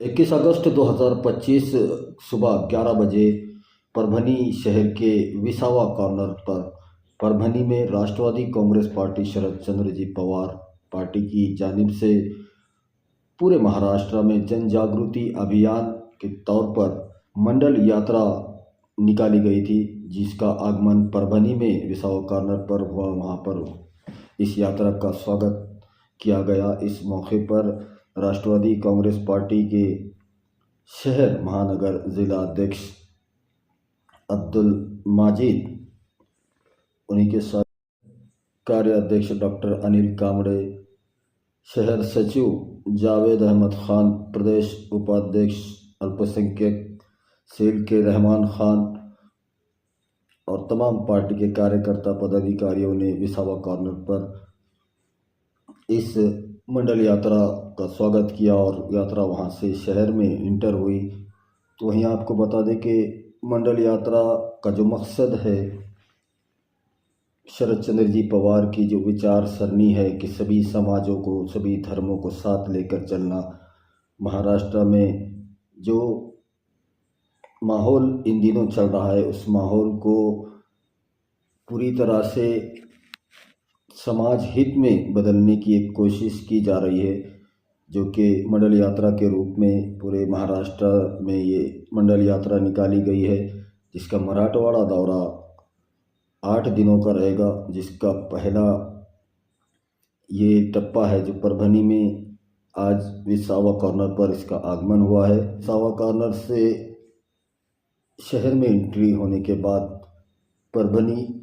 21 अगस्त 2025 सुबह 11 बजे परभनी शहर के विसावा कॉर्नर पर, परभनी में राष्ट्रवादी कांग्रेस पार्टी शरद चंद्र जी पवार पार्टी की जानिब से पूरे महाराष्ट्र में जन जागृति अभियान के तौर पर मंडल यात्रा निकाली गई थी, जिसका आगमन परभनी में विसावा कॉर्नर पर हुआ। वहाँ पर इस यात्रा का स्वागत किया गया। इस मौके पर राष्ट्रवादी कांग्रेस पार्टी के शहर महानगर जिला अध्यक्ष अब्दुल माजिद, उन्हीं के साथ कार्याध्यक्ष डॉक्टर अनिल कामड़े शहर सचिव जावेद अहमद खान, प्रदेश उपाध्यक्ष अल्पसंख्यक सेल के रहमान खान और तमाम पार्टी के कार्यकर्ता पदाधिकारियों ने विसावा कॉर्नर पर इस मंडल यात्रा का स्वागत किया और यात्रा वहाँ से शहर में इंटर हुई। तो वहीं आपको बता दें कि मंडल यात्रा का जो मकसद है शरद चंद्र जी पवार की जो विचार सरनी है कि सभी समाजों को, सभी धर्मों को साथ लेकर चलना, महाराष्ट्र में जो माहौल इन दिनों चल रहा है, उस माहौल को पूरी तरह से समाज हित में बदलने की एक कोशिश की जा रही है, जो कि मंडल यात्रा के रूप में पूरे महाराष्ट्र में ये मंडल यात्रा निकाली गई है, जिसका मराठवाड़ा दौरा आठ दिनों का रहेगा, जिसका पहला ये टप्पा है जो परभनी में आज विसावा कॉर्नर पर इसका आगमन हुआ है। सावा कॉर्नर से शहर में एंट्री होने के बाद परभनी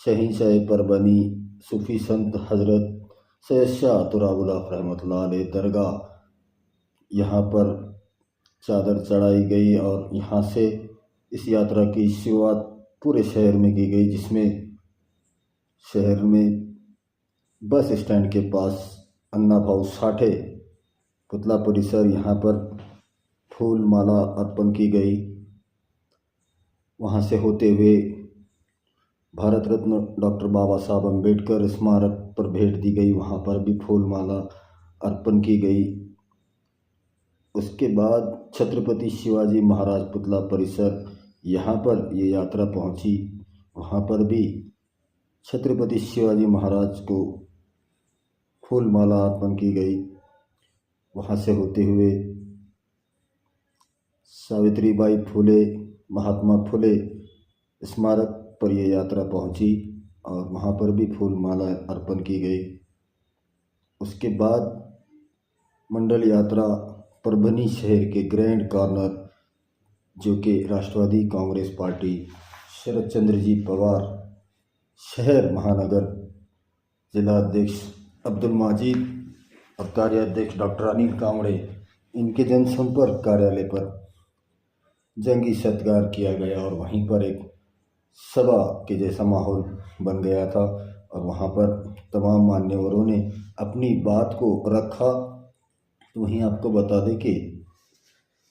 शहीशाह परभनी सूफी संत हज़रत सैयद शाह तुराबुल्लाह अलैह दरगाह। यहाँ पर चादर चढ़ाई गई और यहाँ से इस यात्रा की शुरुआत पूरे शहर में की गई, जिसमें शहर में बस स्टैंड के पास अन्ना भाव साठे पुतला परिसर यहाँ पर फूल माला अर्पण की गई। वहाँ से होते हुए भारत रत्न डॉक्टर बाबा साहब अंबेडकर स्मारक पर भेंट दी गई। वहाँ पर भी फूल माला अर्पण की गई। उसके बाद छत्रपति शिवाजी महाराज पुतला परिसर यहाँ पर ये यात्रा पहुँची। वहाँ पर भी छत्रपति शिवाजी महाराज को फूल माला अर्पण की गई। वहाँ से होते हुए सावित्रीबाई फुले, महात्मा फुले स्मारक पर यह यात्रा पहुँची और वहाँ पर भी फूल माला अर्पण की गई। उसके बाद मंडल यात्रा परभनी शहर के ग्रैंड कॉर्नर, जो कि राष्ट्रवादी कांग्रेस पार्टी शरद चंद्र जी पवार, शहर महानगर, जिला अध्यक्ष अब्दुल माजिद और कार्याध्यक्ष डॉक्टर अनिल कामड़े इनके जनसंपर्क कार्यालय पर जंगी सत्कार किया गया और वहीं पर एक सभा के जैसा माहौल बन गया था और वहाँ पर तमाम मान्यवरों ने अपनी बात को रखा। तो वहीं आपको बता दें कि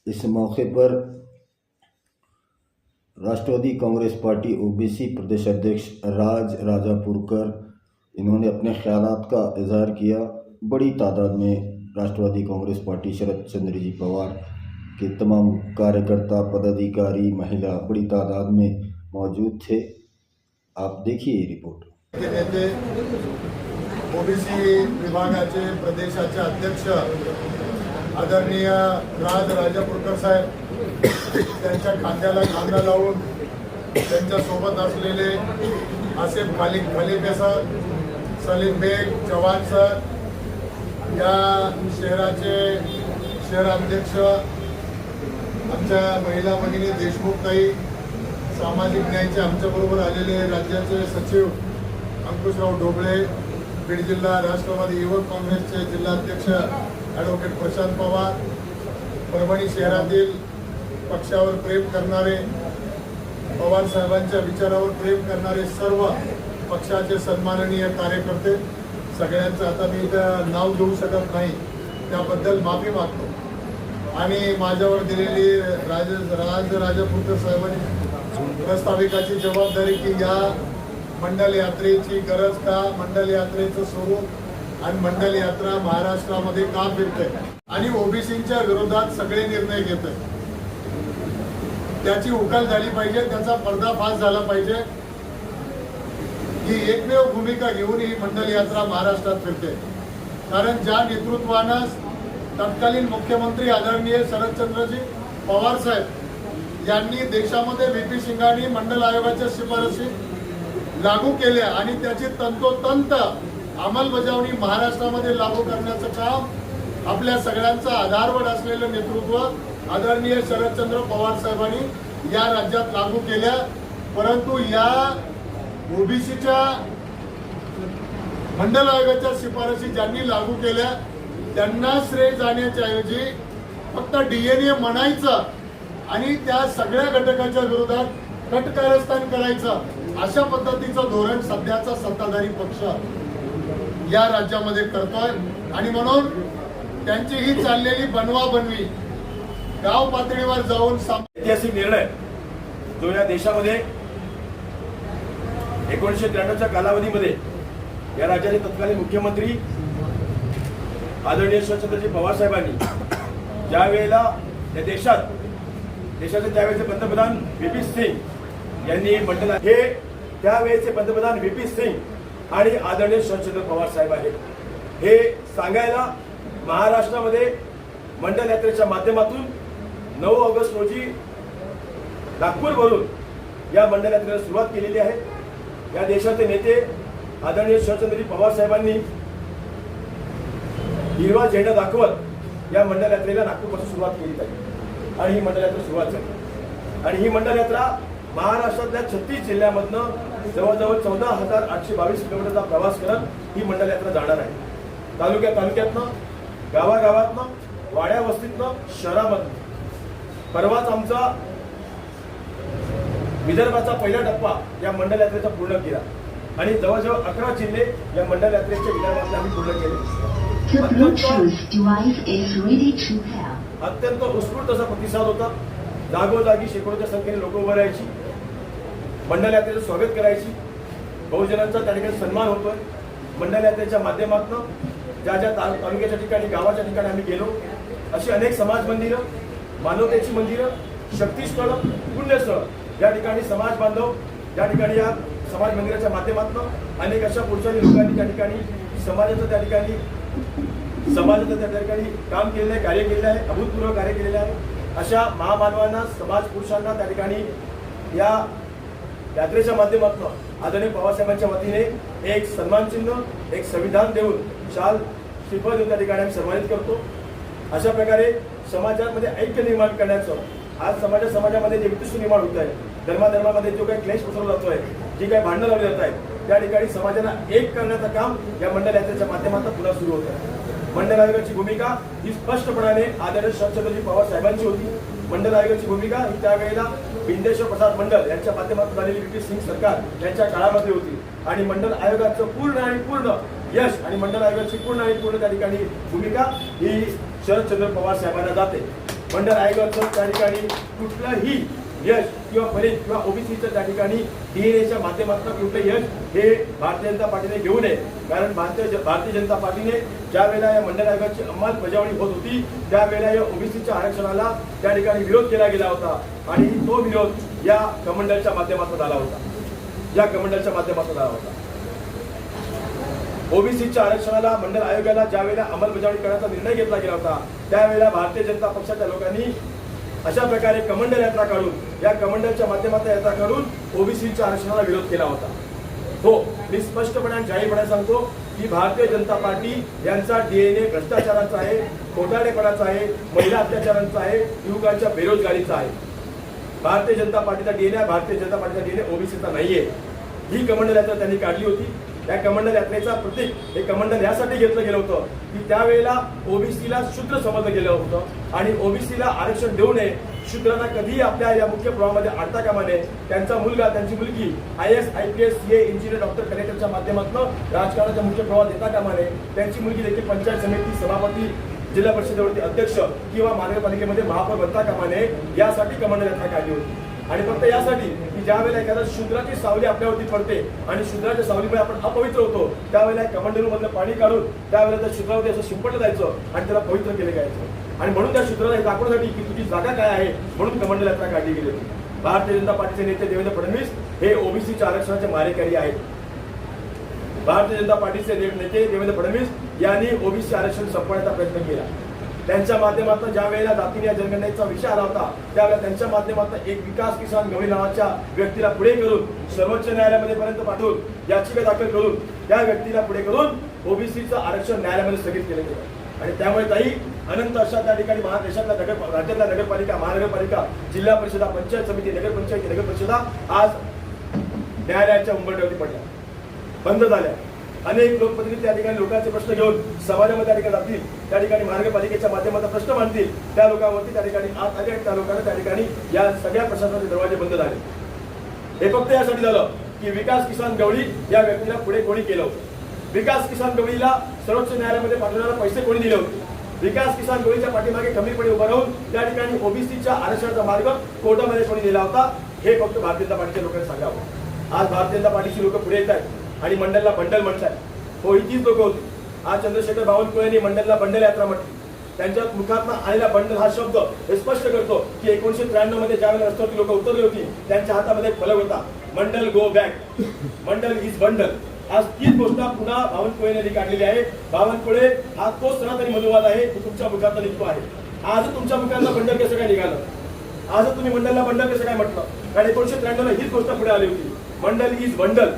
इस मौके पर राष्ट्रवादी कांग्रेस पार्टी ओबीसी प्रदेश अध्यक्ष राज राजापुरकर, इन्होंने अपने ख्यालात का इजहार किया। बड़ी तादाद में राष्ट्रवादी कांग्रेस पार्टी शरद चंद्र जी पवार के तमाम कार्यकर्ता, पदाधिकारी, महिला, बड़ी तादाद में मौजूद थे। आप देखिए रिपोर्ट। नेते ओबीसी विभागाचे प्रदेशाचे अध्यक्ष आदरणीय राज राजापूरकर साहेब त्यांच्या खांद्याला खांदा लावून त्यांच्यासोबत असलेले आसिफ खालिक खलिफे सर सलीम बेग चव्हाण सर या शहराचे शहराध्यक्ष आमच्या महिला भगिनी देशमुखताई सामाजिक न्यायाचे आमच्याबरोबर आलेले राज्याचे सचिव अंकुशराव ढोबळे बीड जिल्हा राष्ट्रवादी युवक काँग्रेसचे जिल्हाध्यक्ष ॲडव्होकेट प्रशांत पवार परभणी शहरातील पक्षावर प्रेम करणारे पवार साहेबांच्या विचारावर प्रेम करणारे सर्व पक्षाचे सन्माननीय कार्यकर्ते सगळ्यांचं आता मी इथं नाव घेऊ शकत नाही त्याबद्दल माफी मागतो. आणि माझ्यावर दिलेली राज राज राजापूरकर साहेबांनी प्रस्ताविकाची जबाबदारी की या मंडल यात्रेची गरज का? मंडल यात्रेचं स्वरूप आणि मंडल यात्रा महाराष्ट्रामध्ये का फिरते? आणि ओबीसीच्या विरोधात सगळे निर्णय घेत त्याची उकल झाली पाहिजे त्याचा पर्दाफाश झाला पाहिजे. ही एकमेव भूमिका घेऊन ही मंडल यात्रा महाराष्ट्रात फिरते. कारण ज्या नेतृत्वानं तत्कालीन मुख्यमंत्री आदरणीय शरदचंद्रजी पवार साहेब यांनी देशामध्ये व्ही पी सिंगांनी मंडल आयोगाच्या शिफारसी लागू केल्या आणि त्याची तंतोतंत अंमलबजावणी महाराष्ट्रामध्ये लागू करण्याचं काम आपल्या सगळ्यांचं आधारवड असलेलं नेतृत्व आदरणीय शरदचंद्र पवार साहेबांनी या राज्यात लागू केल्या. परंतु या ओबीसीच्या मंडल आयोगाच्या शिफारसी ज्यांनी लागू केल्या त्यांना श्रेय जाण्याच्या ऐवजी फक्त डीएनए म्हणायचं आणि त्या सगळ्या घटकाच्या विरोधात कटकारस्थान करायचं अशा पद्धतीचं धोरण सध्याचा सत्ताधारी पक्ष या राज्यामध्ये करतोय. आणि म्हणून त्यांची ही चाललेली बनवा बनवी गाव पातळीवर जाऊन साम- ऐतिहासिक निर्णय जो या देशामध्ये एकोणीसशे त्र्याण्णवच्या कालावधीमध्ये या राज्याचे तत्कालीन मुख्यमंत्री आदरणीय शरदचंद्रजी पवार साहेबांनी ज्या वेळेला या देशात देशाचे त्यावेळेचे पंतप्रधान व्ही सिंग यांनी मंडळ हे त्यावेळेचे पंतप्रधान व्ही सिंग आणि आदरणीय शरदचंद्र पवार साहेब आहेत. हे सांगायला महाराष्ट्रामध्ये मंडल यात्रेच्या माध्यमातून नऊ ऑगस्ट रोजी नागपूरवरून या मंडल यात्रेला सुरुवात केलेली आहे. या देशाचे नेते आदरणीय शरदचंद्रजी पवार साहेबांनी हिरवा झेंडा दाखवत या मंडल यात्रेला नागपूरपासून सुरुवात केली आहे. आणि ही मंडळयात्रा सुरुवात झाली. आणि ही मंडळयात्रा महाराष्ट्रातल्या छत्तीस जिल्ह्यामधनं जवळजवळ चौदा हजार आठशे बावीस किलोमीटरचा प्रवास करत ही मंडळयात्रा जाणार आहे. तालुक्या तालुक्यातनं गावागावातनं वाड्या वस्तीतनं शहरामधनं. परवाच आमचा विदर्भाचा पहिला टप्पा या मंडल यात्रेचा पूर्ण केला. आणि जवळजवळ अकरा जिल्हे या मंडल यात्रेच्या विदर्भातले आम्ही पूर्ण केले. अत्यंत उत्स्फूर्त असा प्रतिसाद होता. जागोजागी शेकडोच्या संख्येने लोक उभं राहायची. मंडल यात्रेचं स्वागत करायची. बहुजनांचा त्या ठिकाणी सन्मान होतोय. मंडल यात्रेच्या माध्यमातून ज्या ज्या तालुक्याच्या ठिकाणी गावाच्या ठिकाणी आम्ही गेलो अशी अनेक समाज मंदिरं मानवतेची मंदिरं शक्तीस्थळं पुण्यस्थळं या ठिकाणी समाज बांधव या ठिकाणी या समाज मंदिराच्या माध्यमातून अनेक अशा पुरुषांनी लोकांनी त्या ठिकाणी समाजाचं त्या ठिकाणी समाजाचं त्या ठिकाणी काम केलेलं आहे कार्य केलेलं आहे अभूतपूर्व कार्य केलेलं आहे. अशा महामानवांना समाज पुरुषांना त्या ठिकाणी या यात्रेच्या माध्यमातून आदरणीय बाबासाहेबांच्या वतीने एक सन्मानचिन्ह एक संविधान देऊन शाल श्रीफळ देऊन त्या ठिकाणी आम्ही सन्मानित करतो. अशा प्रकारे समाजामध्ये ऐक्य निर्माण करण्याचं आज समाजा समाजामध्ये जे वितुष्ट निर्माण होत आहे धर्माधर्मामध्ये जो काही क्लेश पसरवला जातोय जी काही भांडणं लावली जात आहेत त्या ठिकाणी समाजाला एक करण्याचं काम या मंडळ यात्रेच्या माध्यमातून पुन्हा सुरू होत आहे. मंडल आयोगाची भूमिका ही स्पष्टपणाने आदरणीय शरदचंद्रजी पवार साहेबांची होती. मंडल आयोगाची भूमिका ही त्यावेळेला बिंदेश्वर प्रसाद मंडल यांच्या माध्यमातून झालेली ब्रिटिश सिंग सरकार यांच्या काळामध्ये होती. आणि मंडल आयोगाचं पूर्ण आणि पूर्ण यश आणि मंडल आयोगाची पूर्ण आणि पूर्ण त्या ठिकाणी भूमिका ही शरदचंद्र पवार साहेबांना जाते. मंडळ आयोगाचं त्या ठिकाणी कुठलंही यश किंवा फलित किंवा ओबीसीचं त्या ठिकाणी डीएनएच्या माध्यमातून कुठलं यश हे भारतीय जनता पार्टीने घेऊ नये. कारण भारतीय भारतीय जनता पार्टीने ज्या वेळेला या मंडळ आयोगाची अंमलबजावणी होत होती त्यावेळेला या ओबीसीच्या आरक्षणाला त्या ठिकाणी विरोध केला गेला होता आणि तो विरोध या कमंडलच्या माध्यमातून आला होता. या कमंडलच्या माध्यमातून आला होता. ओबीसीच्या आरक्षणाला मंडळ आयोगाला ज्या वेळेला अंमलबजावणी करण्याचा निर्णय घेतला गेला होता त्यावेळेला भारतीय जनता पक्षाच्या लोकांनी अशा प्रकारे कमंडल यात्रा काढून या कमंडलच्या माध्यमातून यात्रा काढून ओबीसीच्या आरक्षणाला विरोध केला होता. हो मी स्पष्टपणे आणि जाहीरपणे सांगतो की भारतीय जनता पार्टी यांचा डीएनए भ्रष्टाचाराचा आहे खोटाडेपणाचा आहे महिला अत्याचारांचा आहे युवकांच्या बेरोजगारीचा आहे. भारतीय जनता पार्टीचा डीएनए भारतीय जनता पार्टीचा डीएनए ओबीसीचा नाहीये. ही कमंडल यात्रा त्यांनी काढली होती. त्या कमंडल यात्रेचा प्रतीक हे कमंडल यासाठी घेतलं गेलं होतं की त्यावेळेला ओबीसीला शूद्र समजलं गेलं होतं. आणि ओबीसीला आरक्षण देऊ नये. शूद्रांना कधीही आपल्या या मुख्य प्रवाहामध्ये आणता कामा नये. त्यांचा मुलगा त्यांची मुलगी I S I P S C A engineer doctor कलेक्टरच्या माध्यमातून राजकारणाच्या मुख्य प्रवाहात येता कामा नये. त्यांची मुलगी देखील पंचायत समिती सभापती जिल्हा परिषदेवरती अध्यक्ष किंवा महानगरपालिकेमध्ये महापौर बनता कामा नये. यासाठी कमांडर यात्रा काढली होती. आणि फक्त यासाठी की ज्या वेळेला एखादा शूद्राची सावली आपल्यावरती पडते आणि शूद्राच्या सावलीमुळे आपण अपवित्र होतो त्यावेळेला कमांडरूमधलं पाणी काढून त्यावेळेला त्या शूद्रावरती असं शिंपटलं जायचं आणि त्याला पवित्र केले जायचं. आणि म्हणून त्या शूद्राला हे दाखवण्यासाठी की तुझी जागा काय आहे म्हणून कमांडल यात्रा काढली गेली होती. भारतीय जनता पार्टीचे नेते देवेंद्र फडणवीस हे ओबीसीच्या आरक्षणाचे मारेकरी आहेत. भारतीय जनता पार्टीचे नेते देवेंद्र फडणवीस यांनी ओबीसी आरक्षण संपवण्याचा प्रयत्न केला. त्यांच्या माध्यमातून ज्या वेळेला जातीय जनगणनेचा विषय आला होता त्यावेळेला त्यांच्या माध्यमातून एक विकास किसान गवळी नावाच्या व्यक्तीला पुढे करून सर्वोच्च न्यायालयामध्ये पर्यंत पाठवून याचिका दाखल करून त्या व्यक्तीला पुढे करून ओबीसीचं आरक्षण न्यायालयामध्ये स्थगित केलं गेलं. आणि त्यामुळे काही अनंत अशा त्या ठिकाणी महादेशातल्या नगर राज्यातल्या नगरपालिका महानगरपालिका जिल्हा परिषदा पंचायत समिती नगरपंचायती नगर परिषदा आज न्यायालयाच्या उंबरठ्यावरती पडल्या. बंद झाल्या. अनेक लोकप्रतिनिधी त्या ठिकाणी लोकांचे प्रश्न घेऊन समाजामध्ये त्या ठिकाणी जातील त्या ठिकाणी महानगरपालिकेच्या माध्यमातून प्रश्न मांडतील त्या लोकांवरती त्या ठिकाणी आत आले त्या लोकांना त्या ठिकाणी या सगळ्या प्रशासनाचे दरवाजे बंद झाले. हे फक्त यासाठी झालं की विकास किसान गवळी या व्यक्तीला पुढे कोणी केलं? होतं विकास किसान गवळीला सर्वोच्च न्यायालयामध्ये पाठवण्याला पैसे कोणी दिले होते? विकास किसान गोळीच्या पाठीमागे कमीपणे उभं राहून त्या ठिकाणी ओबीसीच्या आरक्षणाचा मार्ग कोर्टामध्ये कोणी दिला होता. हे फक्त भारतीय जनता पार्टीच्या लोकांनी सांगावं. आज भारतीय जनता पार्टीची लोक पुढे येत आहेत आणि मंडलला बंडल म्हणतात हो ही तीच लोक होती. आज चंद्रशेखर बावनकुळेंनी मंडलला बंडल यात्रा म्हटली. त्यांच्या मुखात आलेला बंडल हा शब्द हे स्पष्ट करतो की एकोणीशे त्र्याण्णवमध्ये ज्यावेळेला रस्त्यावरती लोक उतरली होती त्यांच्या हातामध्ये एक फलक होता. Mandal go back Mandal is bundle आज तीच गोष्ट पुन्हा बावनकुळे काढलेली आहे. बावनकुळे हा तो सनातनी मनुवाद आहे तो तुमच्या मुखात निघतो आहे. आज तुमच्या मुखांना बंडल कसं काय निघालं? आज तुम्ही मंडलला बंडल कसं काय म्हटलं? कारण एकोणीशे त्र्याण्णव हीच गोष्ट पुढे आली होती. मंडल इज बंडल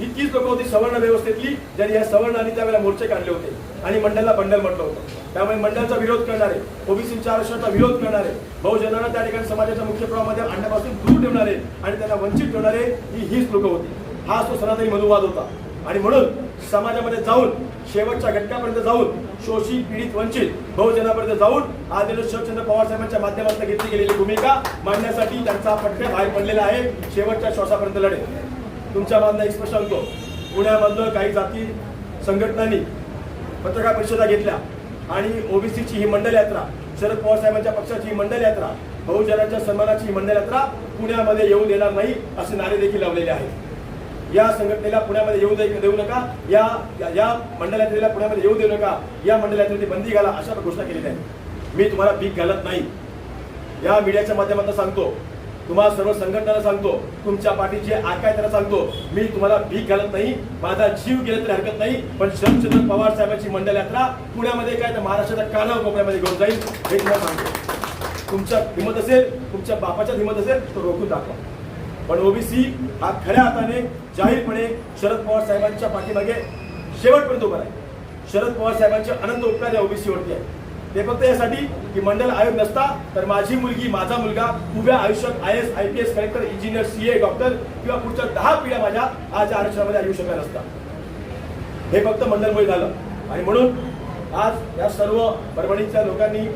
इतकीच लोक होती सवर्ण व्यवस्थेतली ज्यांनी या सवर्णांनी त्यावेळेला मोर्चे काढले होते. आणि मंडलला बंडल म्हटलं होतं. त्यामुळे मंडळाचा विरोध करणारे ओबीसीच्या आरक्षणाचा विरोध करणारे बहुजनांना त्या ठिकाणी समाजाच्या मुख्य प्रवाहामध्ये आणण्यापासून दूर ठेवणारे आणि त्यांना वंचित ठेवणारे ही हीच लोक होती. हा तो सनातनी मनुवाद होता. आणि म्हणून समाजामध्ये जाऊन शेवटच्या घटकापर्यंत जाऊन शोषित पीडित वंचित बहुजनापर्यंत जाऊन आदिल शरदचंद्र पवार साहेबांच्या माध्यमातून घेतली गेलेली भूमिका मांडण्यासाठी त्यांचा पट्ट्या बाहेर पडलेला आहे. शेवटच्या श्वासापर्यंत लढे तुमच्या बांधला एक स्पष्ट सांगतो. पुण्यामधलं काही जाती संघटनांनी पत्रकार परिषदा घेतल्या आणि ओबीसीची ही मंडल यात्रा शरद पवार साहेबांच्या पक्षाची ही मंडल यात्रा बहुजनांच्या सन्मानाची ही मंडल यात्रा पुण्यामध्ये येऊ देणार नाही असे नारे देखील लावलेले आहेत. या संघटनेला पुण्यामध्ये येऊ देऊ नका. या या- या यात्रेला पुण्यामध्ये येऊ देऊ नका. या मंडळातील यात्रेची बंदी घाला अशा घोषणा केलेल्या आहेत. मी तुम्हाला भीक घालत नाही. या मीडियाच्या माध्यमातून सांगतो. तुम्हाला सर्व संघटनांना सांगतो. तुमच्या पाठीचे आकाय त्यांना सांगतो. मी तुम्हाला भीक घालत नाही. माझा जीव गेला तरी हरकत नाही. पण शरदचंद्र पवार साहेबांची मंडल यात्रा पुण्यामध्ये काय तर महाराष्ट्राच्या काना कोपऱ्यामध्ये घेऊन जाईल हे तुम्हाला सांगतो. तुमच्या हिंमत असेल तुमच्या बापाच्या हिंमत असेल तर रोखून दाखवा. पण ओबीसी हा खऱ्या हाताने जाहीरपणे शरद पवार साहेबांच्या पाठीमागे शेवटपर्यंत उभा आहे शरद पवार साहेबांचे अनंत उपकार या ओबीसीवरती आहे ते फक्त यासाठी की मंडल आयोग नसता तर माझी मुलगी माझा मुलगा उभ्या आयुष्यात I S I P S collector engineer C A doctor किंवा पुढच्या दहा पिढ्या माझ्या आज या आरक्षणामध्ये येऊ शकल्या नसता. हे फक्त मंडलमुळे झालं. आणि म्हणून आज या सर्व परभणीच्या लोकांनी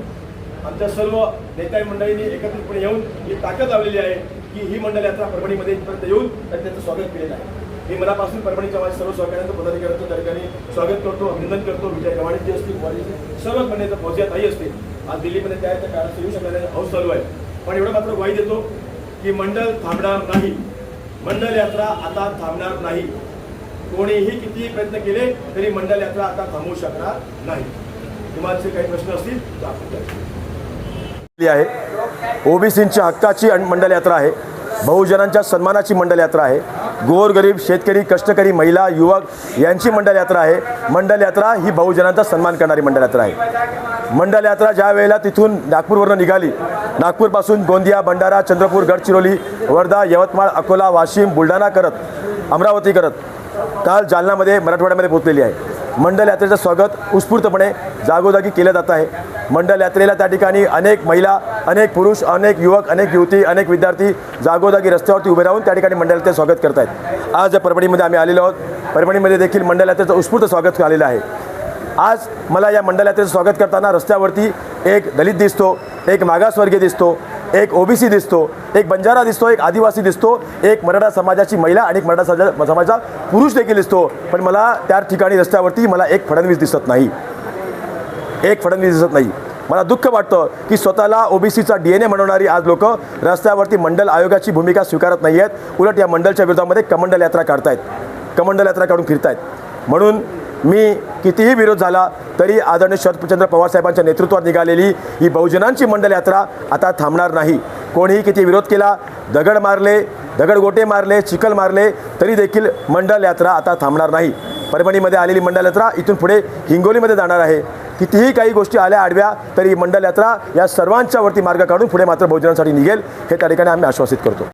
आमच्या सर्व नेत्या मंडळींनी एकत्रितपणे येऊन ही ताकद लावलेली आहे. की ही मंडळ यात्रा परभणीमध्ये इथपर्यंत येऊन त्यांचं स्वागत केलेलं आहे. मी मनापासून परभणीच्या माझ्या सर्व सहकार्यांचं पदाधिकाऱ्यांचं त्या ठिकाणी स्वागत करतो अभिनंदन करतो. विजय गव्हाणे असतील वारीचे सर्व मंडळीचं फौजिया ताई असतील. आज दिल्लीमध्ये त्या त्या काळात येऊ शकणारे हौस चालू आहे. पण एवढं मात्र ग्वाही देतो की मंडळ थांबणार नाही. मंडल यात्रा आता थांबणार नाही. कोणीही कितीही प्रयत्न केले तरी मंडल यात्रा आता थांबू शकणार नाही. तुम्हाला काही प्रश्न असतील तर आपण आहे. ओबीसींच्या हक्काची अन- मंडल यात्रा आहे. बहुजनांच्या सन्मानाची मंडल यात्रा आहे. गोरगरीब शेतकरी कष्टकरी महिला युवक यांची मंडल यात्रा आहे. मंडल यात्रा ही बहुजनांचा सन्मान करणारी मंडल यात्रा आहे. मंडल यात्रा ज्या वेळेला तिथून नागपूरवरून निघाली नागपूरपासून गोंदिया भंडारा चंद्रपूर गडचिरोली वर्धा यवतमाळ अकोला वाशिम बुलढाणा करत अमरावती करत काल जालनामध्ये मराठवाड्यामध्ये पोहोचलेली आहे. मंडल यात्रेचं स्वागत उत्स्फूर्तपणे जागोजागी केल्या जात आहे. मंडल यात्रेला त्या ठिकाणी अनेक महिला अनेक पुरुष अनेक युवक अनेक युवती अनेक विद्यार्थी जागोजागी रस्त्यावरती उभे राहून त्या ठिकाणी मंडळाचे स्वागत करत आहेत आज या परभणीमध्ये आम्ही आलेलो आहोत. परभणीमध्ये देखील मंडल यात्रेचं उत्स्फूर्त स्वागत झालेलं आहे. आज मला या मंडल यात्रेचं स्वागत करताना रस्त्यावरती एक दलित दिसतो एक मागासवर्गीय दिसतो एक ओबीसी दिसतो एक बंजारा दिसतो एक आदिवासी दिसतो एक मराठा समाजाची महिला आणि एक मराठा समाजा समाजाचा पुरुष देखील दिसतो. पण मला त्या ठिकाणी रस्त्यावरती मला एक फडणवीस दिसत नाही. एक फडणवीस दिसत नाही. मला दुःख वाटतं की स्वतःला ओबीसीचा डी एन ए म्हणवणारी आज लोक रस्त्यावरती मंडल आयोगाची भूमिका स्वीकारत नाही आहेत. उलट या मंडलच्या विरोधामध्ये कमंडल यात्रा काढतायत. कमंडल यात्रा काढून फिरतायत. म्हणून मी कितीही विरोध झाला तरी आदरणीय शरदचंद्र पवार साहेबांच्या नेतृत्वात निघालेली ही बहुजनांची मंडल यात्रा आता थांबणार नाही. कोणीही किती विरोध केला दगड मारले दगडगोटे मारले चिखल मारले तरी देखील मंडल यात्रा आता थांबणार नाही. परभणीमध्ये आलेली मंडल यात्रा इथून पुढे हिंगोलीमध्ये जाणार आहे. कितीही काही गोष्टी आल्या आडव्या तरी मंडल यात्रा या सर्वांच्या वरती मार्ग काढून पुढे मात्र बहुजनांसाठी निघेल हे त्या ठिकाणी आम्ही आश्वासित करतो.